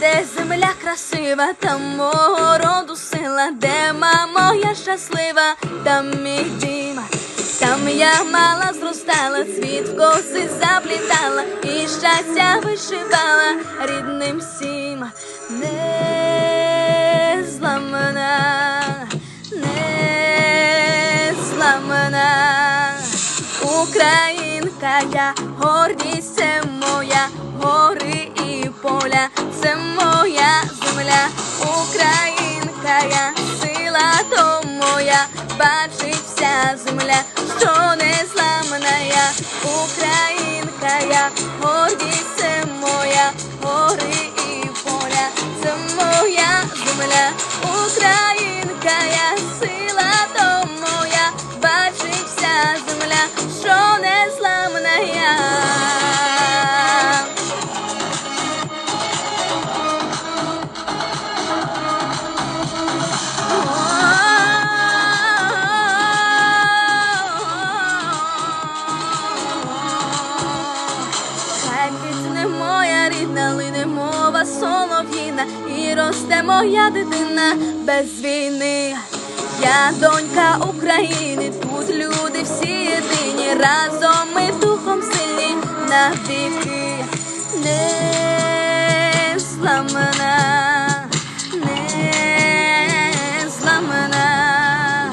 де земля красива, там мого роду сила, де мама моя щаслива, там мій дім, там я мала зростала, світ в коси заплітала і щастя вишивала рідним всім не зламана, не зламана Українка, я гордість моя, гори поля, це моя земля, Українка, я сила то моя, бачить вся земля, що не зламана я, Українка, я гордість це моя, рідна, лине мова солов'їна, і росте моя дитина без війни. Я донька України, тут люди всі єдині, разом ми духом сильні навіки. Не зламана, не зламана.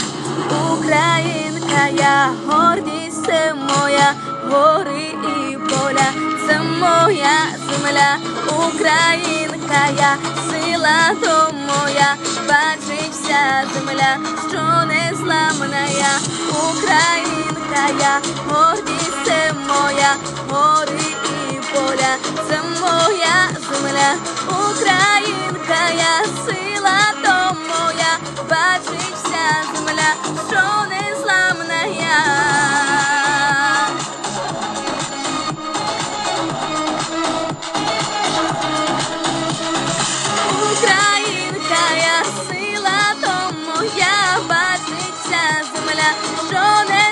Українка, я гордість це моя, гори і поля, це моя земля, Українка, я сила то моя, бачить вся земля, що не зламана я, Українка, я гордість це моя, гори і поля, це моя земля, 少年